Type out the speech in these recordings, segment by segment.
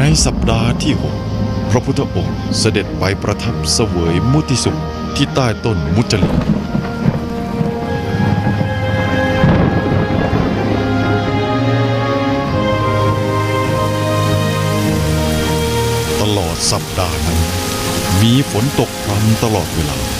ในสัปดาห์ที่หกพระพุทธองค์เสด็จไปประทับเสวยมุติสุขที่ใต้ต้นมุจลินตลอดสัปดาห์นั้น มีฝนตกพรำตลอดเวลา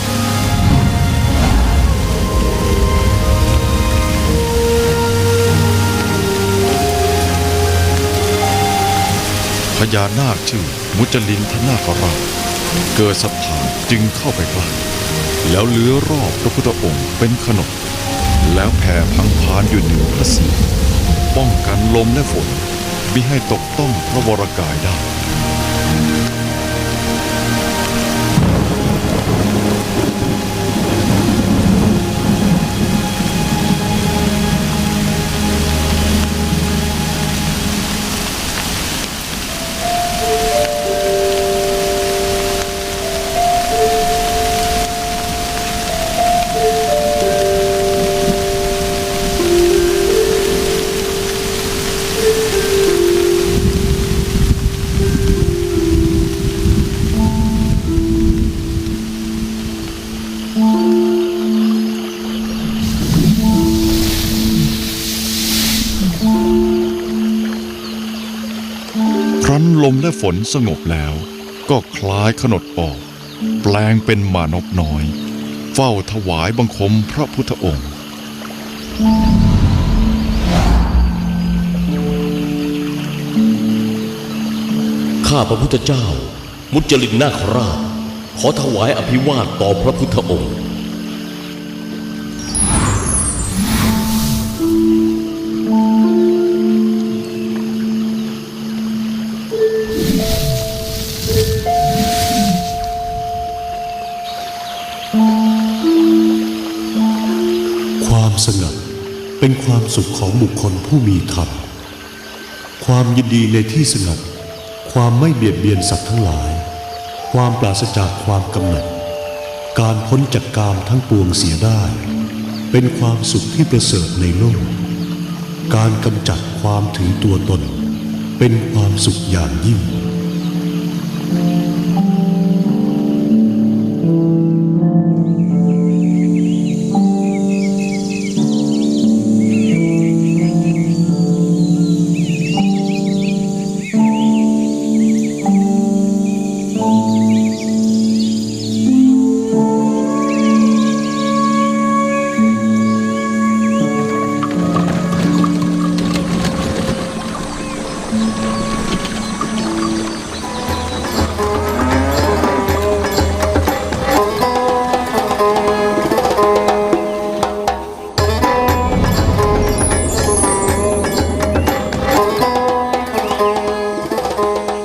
พญานาคชื่อมุจลินทนาคราชเกิดศรัทธาจึงเข้าไปใกล้แล้วเลื้อรอบพระพุทธองค์เป็นขนมแล้วแผ่พังพานอยู่เหนือพระศีรป้องกันลมและฝนมิให้ตกต้องพระวรกายได้ ลมและฝนสงบแล้ว ก็คล้ายขนดออก แปลงเป็นมานพน้อย เฝ้าถวายบังคมพระพุทธองค์ ข้าพระพุทธเจ้า มุจลินนาคราช ขอถวายอภิวาทต่อพระพุทธองค์ สงัด เป็นความสุขของบุคคลผู้มีธรรม ความยินดีในที่สงัด ความไม่เบียดเบียนสัตว์ทั้งหลาย ความปราศจากความกำหนัด การพ้นจากกามทั้งปวงเสียได้ เป็นความสุขที่ประเสริฐในโลก การกำจัดความถือตัวตน เป็นความสุขอย่างยิ่ง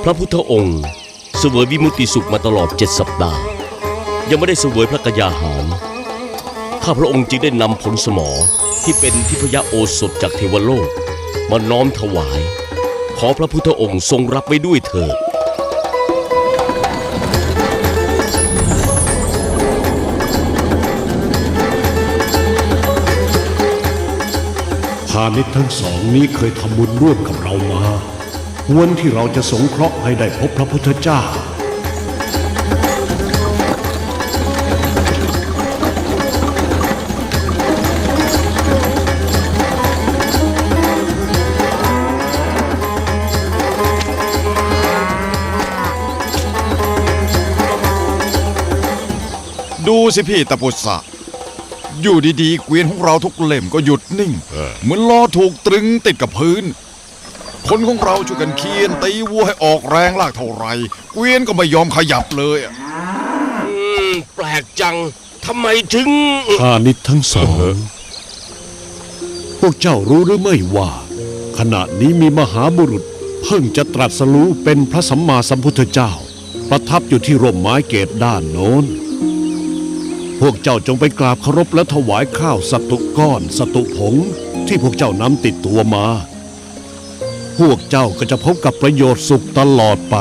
พระพุทธองค์เสวยวิมุติสุขมาตลอดเจ็ดสัปดาห์ ยังไม่ได้เสวยพระกยาหาร ข้าพระองค์จึงได้นำผลสมอที่เป็นทิพยโอสถจากเทวโลก มาน้อมถวาย ขอพระพุทธองค์ทรงรับไว้ด้วยเถิดพาณิชย์ทั้งสองนี้เคยทำบุญร่วมกับเรา ควรที่เราจะสงเคราะห์ให้ได้พบพระพุทธเจ้า ดูสิพี่ตะปุษะอยู่ดีๆ เกวียนของเราทุกเล่มก็หยุดนิ่ง เหมือนล้อถูกตรึงติดกับพื้น คนของเราช่วยกันเคียนตีวัวให้ออกแรงลากเท่าไหรเกวียนก็ไม่ยอมขยับเลยอะอืมแปลกจังทำไมถึงพาณิชย์ทั้งสอง พวกเจ้ารู้หรือไม่ว่า ขณะนี้มีมหาบุรุษ เพิ่งจะตรัสรู้เป็นพระสัมมาสัมพุทธเจ้า ประทับอยู่ที่ร่มไม้เกตด้านโน้น พวกเจ้าจงไปกราบเคารพและถวายข้าวสตุก้อน สตุผง ที่พวกเจ้านำติดตัวมา พวกเจ้าก็จะพบกับประโยชน์สุขตลอดไป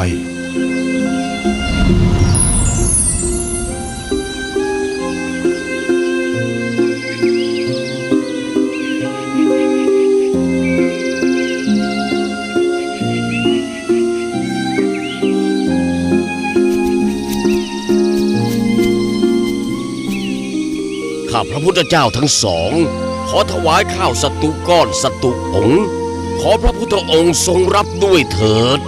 ข้าพระพุทธเจ้าทั้งสอง ขอถวายข้าวสตุก้อนสตุองค์ ขอพระพุทธองค์ทรงรับด้วยเถิด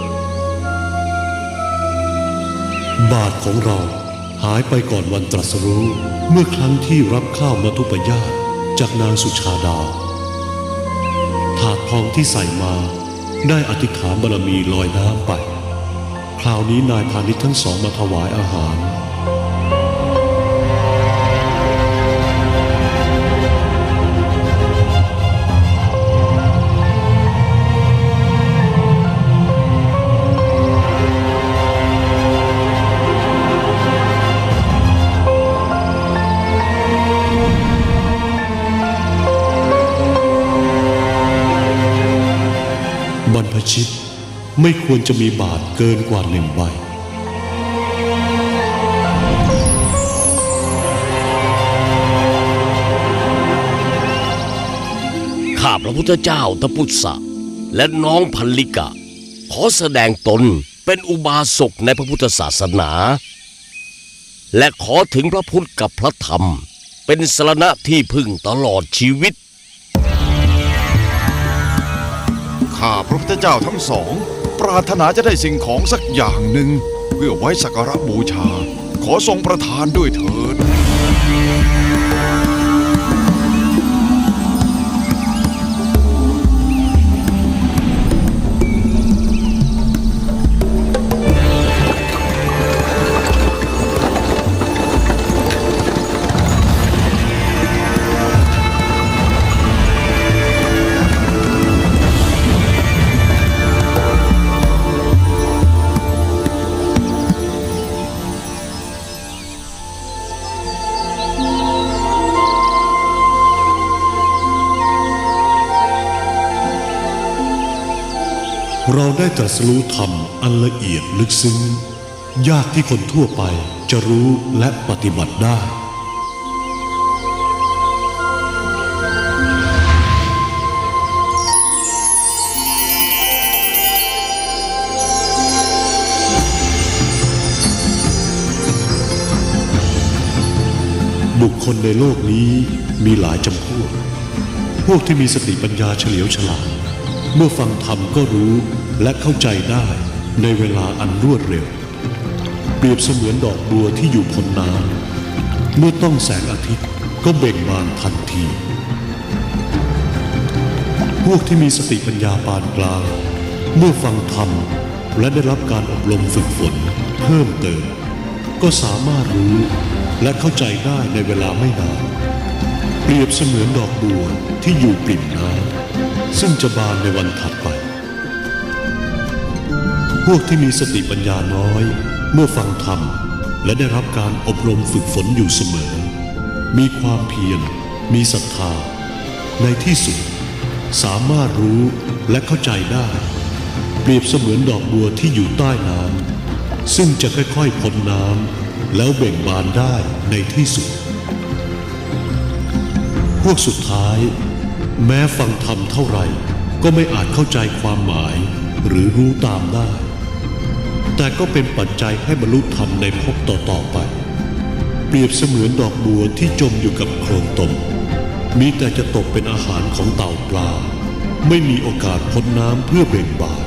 บาทของเราหายไปก่อนวันตรัสรู้ เมื่อครั้งที่รับข้าวมาทุปยาตจากนางสุชาดา ถาดทองที่ใส่มาได้อธิษฐานบารมีลอยน้ำไป คราวนี้นายพาณิชย์ทั้งสองมาถวายอาหารบร ไม่ควรจะมีบาทเกินกว่าหนึ่งใบข้าพระพุทธเจ้าทพุทธะและน้องพันลิกะ ขอแสดงตนเป็นอุบาสกในพระพุทธศาสนา และขอถึงพระพุทธกับพระธรรม เป็นสรณะที่พึ่งตลอดชีวิตข้าพระพุทธเจ้าทั้งสอง ปรารถนาจะได้สิ่งของสักอย่างหนึ่ง เพื่อไว้สักการะบูชา ขอทรงประทานด้วยเถิด เราได้ตรัสรู้ธรรมอันละเอียดลึกซึ้ง ยากที่คนทั่วไปจะรู้และปฏิบัติได้ บุคคลในโลกนี้มีหลายจำพวก พวกที่มีสติปัญญาเฉลียวฉลาด เมื่อฟังธรรมก็รู้และเข้าใจได้ในเวลาอันรวดเร็ว เปรียบเสมือนดอกบัวที่อยู่พ้นน้ำเมื่อต้องแสงอาทิตย์ก็เบ่งบานทันที พวกที่มีสติปัญญาปานกลาง เมื่อฟังธรรมและได้รับการอบรมฝึกฝนเพิ่มเติม ก็สามารถรู้และเข้าใจได้ในเวลาไม่นานเปรียบเสมือนดอกบัวที่อยู่ปริ่มน้ำ ซึ่งจะบานในวันถัดไป พวกที่มีสติปัญญาน้อย เมื่อฟังธรรมและได้รับการอบรมฝึกฝนอยู่เสมอ มีความเพียร มีศรัทธา ในที่สุด สามารถรู้และเข้าใจได้ เปรียบเสมือนดอกบัวที่อยู่ใต้น้ำซึ่งจะค่อยๆพ้นน้ำแล้วเบ่งบานได้ในที่สุด พวกสุดท้าย แม้ฟังธรรมเท่าไหร่ก็ไม่อาจเข้าใจความหมายหรือรู้ตามได้ แต่ก็เป็นปัจจัยให้บรรลุธรรมในภพต่อๆไป เปรียบเสมือนดอกบัวที่จมอยู่กับโคลนตม มีแต่จะตกเป็นอาหารของเต่าปลา ไม่มีโอกาสพ้นน้ำเพื่อเบ่งบาน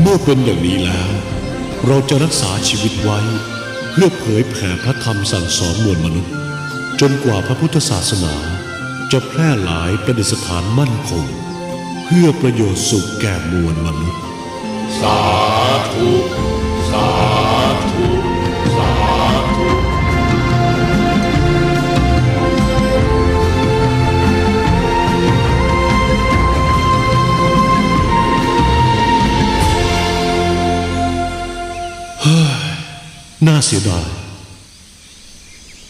เมื่อเป็นอย่างนี้แล้ว เราจะรักษาชีวิตไว้ เพื่อเผยแผ่พระธรรมสั่งสอนมวลมนุษย์ จนกว่าพระพุทธศาสนา จะแพร่หลายประดิษฐานมั่นคง เพื่อประโยชน์สุขแก่มวลมนุษย์น่าเสียดาย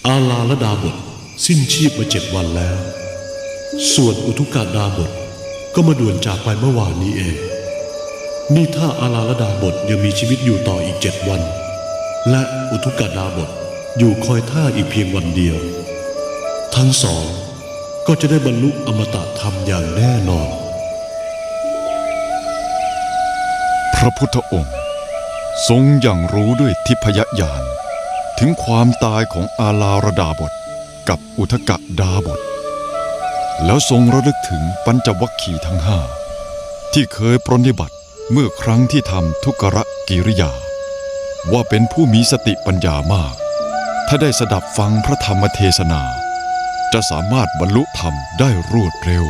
อาลาละดาบทสิ้นชีพมาเจ็ดวันแล้ว ส่วนอุทุกาดาบทก็มาด่วนจากไปเมื่อวานนี้เอง นี่ถ้าอาลาละดาบทยังมีชีวิตอยู่ต่ออีกเจ็ดวัน และอุทุกาดาบทอยู่คอยท่าอีกเพียงวันเดียว ทั้งสองก็จะได้บรรลุอมตะธรรมอย่างแน่นอน พระพุทธองค์ ทรงอย่างรู้ด้วยทิพยญาณ ถึงความตายของอาลาระดาบทกับอุทกะดาบท แล้วทรงระลึกถึงปัญจวัคคีย์ทั้งห้าที่เคยปรนนิบัติเมื่อครั้งที่ทำทุกรกิริยา ว่าเป็นผู้มีสติปัญญามาก ถ้าได้สดับฟังพระธรรมเทศนา จะสามารถบรรลุธรรมได้รวดเร็ว